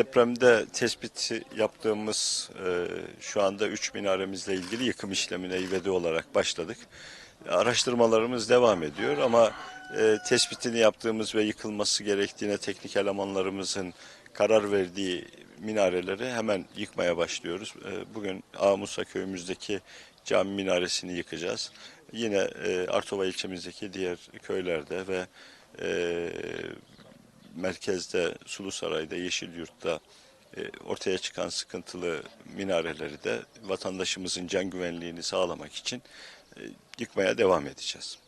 depremde tespit yaptığımız e, şu anda 3 minaremizle ilgili yıkım işlemine ivedi olarak başladık. Araştırmalarımız devam ediyor ama e, tespitini yaptığımız ve yıkılması gerektiğine teknik elemanlarımızın karar verdiği minareleri hemen yıkmaya başlıyoruz. E, bugün Ağmusa köyümüzdeki cami minaresini yıkacağız. Yine e, Artova ilçemizdeki diğer köylerde ve e, merkezde Sulusaray'da, Yeşilyurt'ta e, ortaya çıkan sıkıntılı minareleri de vatandaşımızın can güvenliğini sağlamak için e, yıkmaya devam edeceğiz.